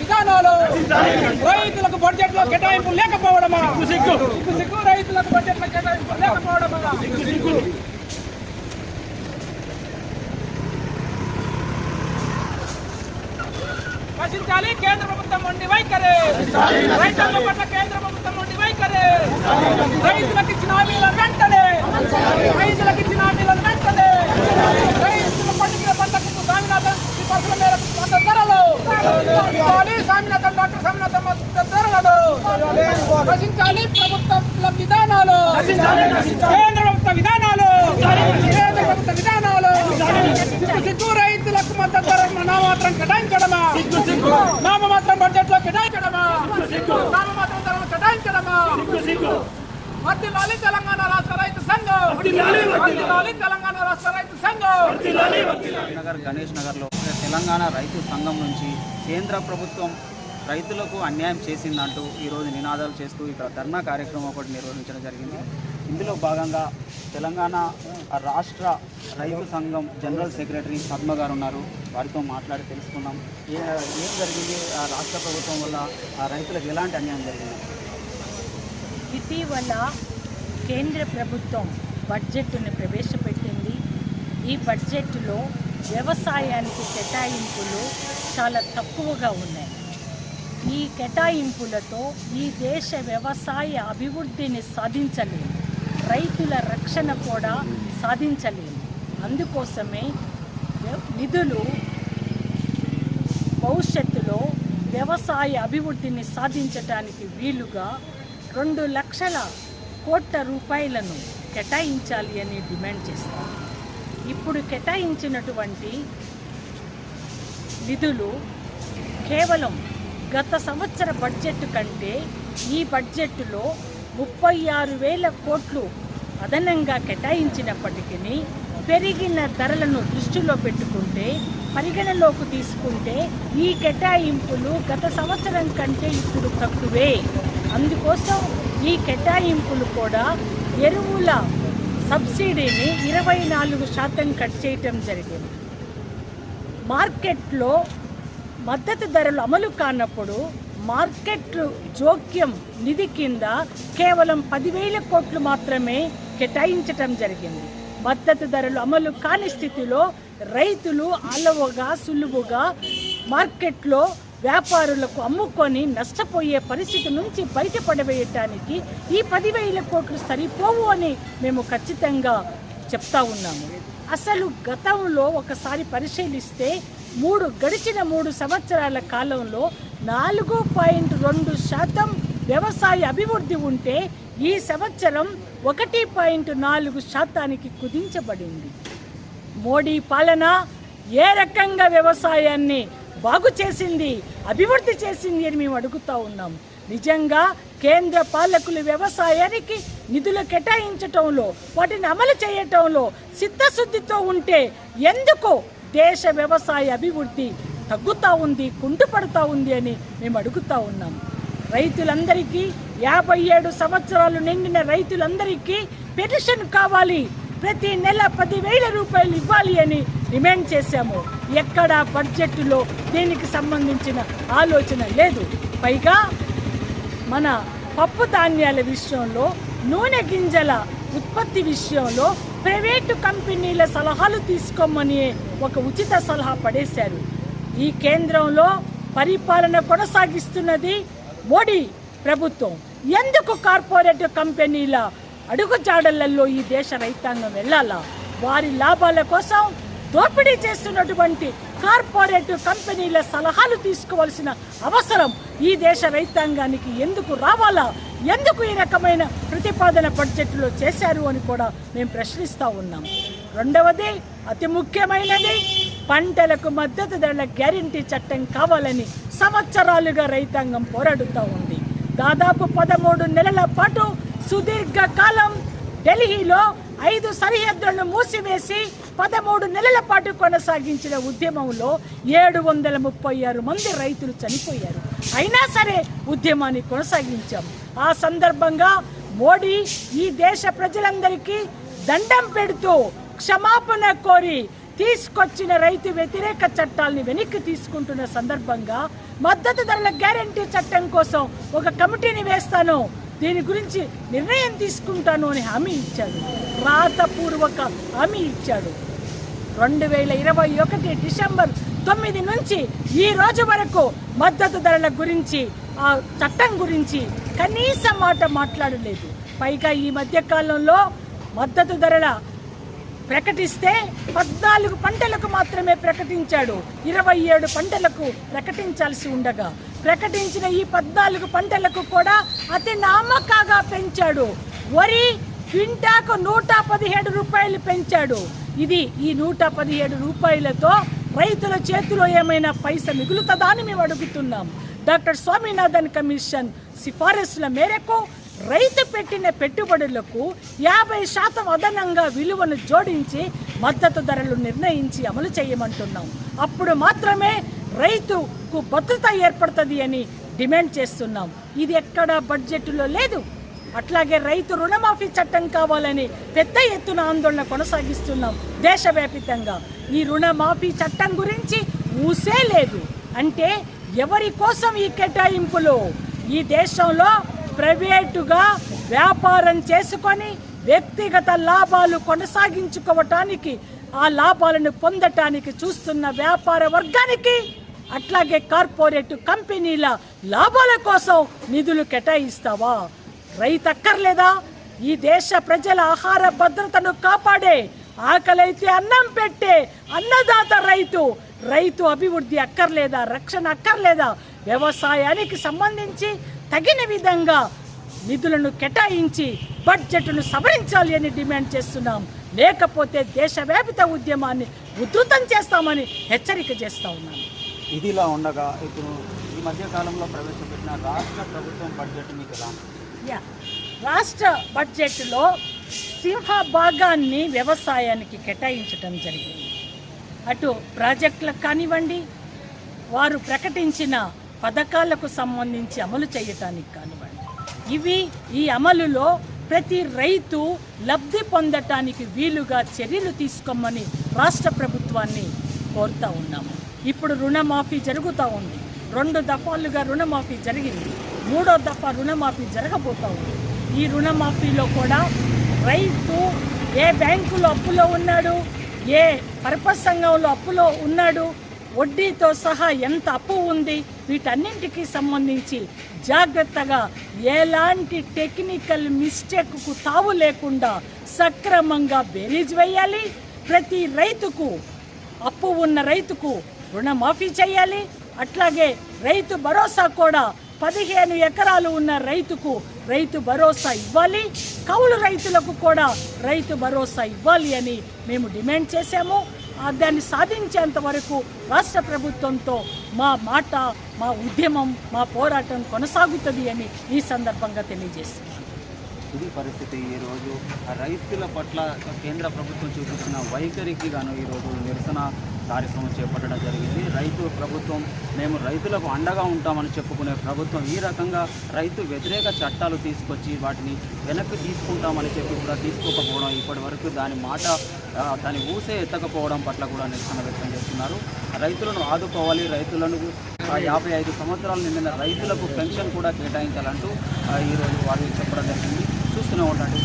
విధానాలు రైతులకు బడ్జెట్లో కేటాయింపు లేకపోవడమా? సిగ్గు సిగ్గు. రైతులకు బడ్జెట్లో కేటాయింపు లేకపోవడమా? నశించాలి కేంద్ర ప్రభుత్వం ఉండి వైఖరి. రైతుల పట్ల కేంద్ర ప్రభుత్వం ఉండి వైఖరి. రైతులకు ఇచ్చిన హామీలను వెంటనే. రైతులకు ఇచ్చిన హామీలను వెంటనే రైతుల పండించిన పంటకు స్వామినాథన్ సిఫార్సుల మేరకు మద్దతు ధరలు ఇవ్వాలి స్వామినాథన్ డాక్టర్ స్వామినాథన్ నశించాలి ప్రభుత్వ విధానాలు కేంద్ర ప్రభుత్వ విధానాలు. కేంద్ర ప్రభుత్వ విధానాలు. సిగ్గు రైతులకు మద్దతు ధర నామాత్రం కేటాయించడమా? నామమాత్రం బడ్జెట్లో కేటాయించడమా నామమాత్రం ధరలు కేటాయించడమా? వర్తిల్లాలి తెలంగాణ రాష్ట్ర రైతు సంఘం. వర్తిల్లాలి తెలంగాణ రాష్ట్ర రైతు సంఘం. నగర్ గణేష్ నగర్లో తెలంగాణ రైతు సంఘం నుంచి కేంద్ర ప్రభుత్వం రైతులకు అన్యాయం చేసిందంటూ ఈరోజు నినాదాలు చేస్తూ ఇక్కడ ధర్నా కార్యక్రమం ఒకటి నిర్వహించడం జరిగింది. ఇందులో భాగంగా తెలంగాణ రాష్ట్ర రైతు సంఘం జనరల్ సెక్రటరీ పద్మ గారు ఉన్నారు. వారితో మాట్లాడి తెలుసుకుందాం. ఏ ఏం జరిగింది? ఆ రాష్ట్ర ప్రభుత్వం వల్ల ఆ రైతులకు ఎలాంటి అన్యాయం జరిగింది? ఇటీవల కేంద్ర ప్రభుత్వం బడ్జెట్ను ప్రవేశపెట్టింది. ఈ బడ్జెట్లో వ్యవసాయానికి కేటాయింపులు చాలా తక్కువగా ఉన్నాయి. ఈ కేటాయింపులతో ఈ దేశ వ్యవసాయ అభివృద్ధిని సాధించలేము. రైతుల రక్షణ కూడా సాధించలేము. అందుకోసమే వ్య- నిధులు భవిష్యత్తులో వ్యవసాయ అభివృద్ధిని సాధించడానికి వీలుగా రెండు లక్షల కోట్ల రూపాయలను కేటాయించాలి అని డిమాండ్ చేస్తారు. ఇప్పుడు కేటాయించినటువంటి నిధులు కేవలం గత సంవత్సర బడ్జెట్ కంటే ఈ బడ్జెట్లో ముప్పై ఆరు వేల కోట్లు అదనంగా కేటాయించినప్పటికీ పెరిగిన ధరలను దృష్టిలో పెట్టుకుంటే పరిగణలోకి తీసుకుంటే ఈ కేటాయింపులు గత సంవత్సరం కంటే ఇప్పుడు తక్కువే. అందుకోసం ఈ కేటాయింపులు కూడా ఎరువుల సబ్సిడీని ఇరవై నాలుగు శాతం కట్ చేయటం జరిగింది. మార్కెట్లో మద్దతు ధరలు అమలు కానప్పుడు మార్కెట్ జోక్యం నిధి కింద కేవలం పదివేల కోట్లు మాత్రమే కేటాయించటం జరిగింది. మద్దతు ధరలు అమలు కాని స్థితిలో రైతులు అలవగా సులువుగా మార్కెట్లో వ్యాపారులకు అమ్ముకొని నష్టపోయే పరిస్థితి నుంచి బయటపడవేయటానికి ఈ పదివేల కోట్లు సరిపోవు అని మేము ఖచ్చితంగా చెప్తా ఉన్నాము. అసలు గతంలో ఒకసారి పరిశీలిస్తే మూడు గడిచిన మూడు సంవత్సరాల కాలంలో నాలుగు పాయింట్ రెండు శాతం వ్యవసాయ అభివృద్ధి ఉంటే ఈ సంవత్సరం ఒకటి పాయింట్ నాలుగు శాతానికి కుదించబడింది. మోడీ పాలన ఏ రకంగా వ్యవసాయాన్ని బాగు చేసింది అభివృద్ధి చేసింది అని మేము అడుగుతా ఉన్నాం. నిజంగా కేంద్ర పాలకులు వ్యవసాయానికి నిధులు కేటాయించటంలో వాటిని అమలు చేయటంలో సిద్ధశుద్ధితో ఉంటే ఎందుకు దేశ వ్యవసాయ అభివృద్ధి తగ్గుతూ ఉంది కుంటుపడుతూ ఉంది అని మేము అడుగుతా ఉన్నాం. రైతులందరికీ యాభై ఏడు సంవత్సరాలు నిండిన రైతులందరికీ పెన్షన్ కావాలి ప్రతి నెల పదివేల రూపాయలు ఇవ్వాలి అని డిమాండ్ చేశాము. ఎక్కడా బడ్జెట్లో దీనికి సంబంధించిన ఆలోచన లేదు. పైగా మన పప్పు ధాన్యాల విషయంలో నూనె గింజల ఉత్పత్తి విషయంలో ప్రైవేటు కంపెనీల సలహాలు తీసుకోమని ఒక ఉచిత సలహా పడేశారు. ఈ కేంద్రంలో పరిపాలన కొనసాగిస్తున్నది మోడీ ప్రభుత్వం. ఎందుకు కార్పొరేట్ కంపెనీల అడుగుజాడలలో ఈ దేశ రైతాంగం వెళ్ళాలా? వారి లాభాల కోసం దోపిడీ చేస్తున్నటువంటి కార్పొరేట్ కంపెనీల సలహాలు తీసుకోవాల్సిన అవసరం ఈ దేశ రైతాంగానికి ఎందుకు రావాలా? ఎందుకు ఈ రకమైన ప్రతిపాదన బడ్జెట్లో చేశారు అని కూడా మేము ప్రశ్నిస్తూ ఉన్నాం. రెండవది అతి ముఖ్యమైనది పంటలకు మద్దతు ధరల గ్యారంటీ చట్టం కావాలని సంవత్సరాలుగా రైతాంగం పోరాడుతూ ఉంది. దాదాపు పదమూడు నెలల పాటు సుదీర్ఘ కాలం ఢిల్లీలో ఐదు సరిహద్దులను మూసివేసి పదమూడు నెలల పాటు కొనసాగించిన ఉద్యమంలో ఏడు వందల ముప్పై ఆరు మంది రైతులు చనిపోయారు. అయినా సరే ఉద్యమాన్ని కొనసాగించాం. ఆ సందర్భంగా మోడీ ఈ దేశ ప్రజలందరికీ దండం పెడుతూ క్షమాపణ కోరి తీసుకొచ్చిన రైతు వ్యతిరేక చట్టాల్ని వెనక్కి తీసుకుంటున్న సందర్భంగా మద్దతు ధరల గ్యారంటీ చట్టం కోసం ఒక కమిటీని వేస్తాను. దీని గురించి నిర్ణయం తీసుకుంటాను అని హామీ ఇచ్చాడు. రాతపూర్వక హామీ ఇచ్చాడు. రెండు వేల ఇరవై ఒకటి డిసెంబర్ తొమ్మిది నుంచి ఈ రోజు వరకు మద్దతు ధరల గురించి ఆ చట్టం గురించి కనీస మాట మాట్లాడలేదు. పైగా ఈ మధ్యకాలంలో మద్దతు ధరల ప్రకటిస్తే పద్నాలుగు పంటలకు మాత్రమే ప్రకటించాడు. ఇరవై ఏడు పంటలకు ప్రకటించాల్సి ఉండగా ప్రకటించిన ఈ పద్నాలుగు పంటలకు కూడా అతి నామకాగా పెంచాడు. వరి క్వింటాకు నూట పదిహేడు రూపాయలు పెంచాడు. ఇది ఈ నూట పదిహేడు రూపాయలతో రైతుల చేతిలో ఏమైనా పైస మిగులుతుందా అని మేము అడుగుతున్నాం. డాక్టర్ స్వామినాథన్ కమిషన్ సిఫారసుల మేరకు రైతు పెట్టిన పెట్టుబడులకు యాభై శాతం అదనంగా విలువను జోడించి మద్దతు ధరలు నిర్ణయించి అమలు చేయమంటున్నాం. అప్పుడు మాత్రమే రైతుకు భద్రత ఏర్పడుతుంది అని డిమాండ్ చేస్తున్నాం. ఇది ఎక్కడా బడ్జెట్లో లేదు. అట్లాగే రైతు రుణమాఫీ చట్టం కావాలని పెద్ద ఎత్తున ఆందోళన కొనసాగిస్తున్నాం దేశవ్యాపితంగా. ఈ రుణమాఫీ చట్టం గురించి ఊసే లేదు. అంటే ఎవరి కోసం ఈ కేటాయింపులు? ఈ దేశంలో ప్రైవేటుగా వ్యాపారం చేసుకొని వ్యక్తిగత లాభాలు కొనసాగించుకోవటానికి ఆ లాభాలను పొందటానికి చూస్తున్న వ్యాపార వర్గానికి అట్లాగే కార్పొరేట్ కంపెనీల లాభాల కోసం నిధులు కేటాయిస్తావా? రైతు అక్కర్లేదా? ఈ దేశ ప్రజల ఆహార భద్రతను కాపాడే ఆకలైతే అన్నం పెట్టే అన్నదాత రైతు రైతు అభివృద్ధి అక్కర్లేదా? రక్షణ అక్కర్లేదా? వ్యవసాయానికి సంబంధించి తగిన విధంగా నిధులను కేటాయించి బడ్జెట్ను సవరించాలి అని డిమాండ్ చేస్తున్నాం లేకపోతే దేశవ్యాపిత ఉద్యమాన్ని ఉధృతం చేస్తామని హెచ్చరిక చేస్తా ఉన్నాను ఇదిలా ఉండగా ఇప్పుడు ఈ మధ్య కాలంలో ప్రవేశపెట్టిన రాష్ట్ర ప్రభుత్వం బడ్జెట్ మీకు ఎలా? యా. రాష్ట్ర బడ్జెట్లో సింహ భాగాన్ని వ్యవసాయానికి కేటాయించడం జరిగింది అటు ప్రాజెక్టులకు కానివ్వండి వారు ప్రకటించిన పథకాలకు సంబంధించి అమలు చేయటానికి కానివ్వండి. ఇవి ఈ అమలులో ప్రతి రైతు లబ్ధి పొందటానికి వీలుగా చర్యలు తీసుకోమని రాష్ట్ర ప్రభుత్వాన్ని కోరుతా ఉన్నాము. ఇప్పుడు రుణమాఫీ జరుగుతూ ఉంది. రెండు దఫాలుగా రుణమాఫీ జరిగింది. మూడో దఫా రుణమాఫీ జరగబోతూ ఉంది. ఈ రుణమాఫీలో కూడా రైతు ఏ బ్యాంకులో అప్పులో ఉన్నాడు? ఏ పర్పస్ సంఘంలో అప్పులో ఉన్నాడు? వడ్డీతో సహా ఎంత అప్పు ఉంది? వీటన్నింటికి సంబంధించి జాగ్రత్తగా ఎలాంటి టెక్నికల్ మిస్టేక్కు తావు లేకుండా సక్రమంగా బేరీజ్ వేయాలి. ప్రతి రైతుకు అప్పు ఉన్న రైతుకు రుణమాఫీ చేయాలి. అట్లాగే రైతు భరోసా కూడా పదిహేను ఎకరాలు ఉన్న రైతుకు రైతు భరోసా ఇవ్వాలి. కౌలు రైతులకు కూడా రైతు భరోసా ఇవ్వాలి అని మేము డిమాండ్ చేశాము. దాన్ని సాధించేంత వరకు రాష్ట్ర ప్రభుత్వంతో మా మాట మా ఉద్యమం మా పోరాటం కొనసాగుతుంది అని ఈ సందర్భంగా తెలియజేస్తున్నాను. ఇది పరిస్థితి ఈరోజు. రైతుల పట్ల కేంద్ర ప్రభుత్వం చూపిస్తున్న వైఖరికి గాను ఈరోజు నిరసన కార్యక్రమం చేపట్టడం జరిగింది. రైతు ప్రభుత్వం మేము రైతులకు అండగా ఉంటామని చెప్పుకునే ప్రభుత్వం ఈ రకంగా రైతు వ్యతిరేక చట్టాలు తీసుకొచ్చి వాటిని వెనక్కి తీసుకుంటామని చెప్పి కూడా తీసుకోకపోవడం ఇప్పటి వరకు దాని మాట దాని ఊసే ఎత్తకపోవడం పట్ల కూడా నిరసన వ్యక్తం చేస్తున్నారు. రైతులను ఆదుకోవాలి రైతులను యాభై ఐదు సంవత్సరాలు నిండిన రైతులకు పెన్షన్ కూడా కేటాయించాలంటూ ఈరోజు వాళ్ళు చెప్పడం జరిగింది. చూస్తూనే ఉండండి.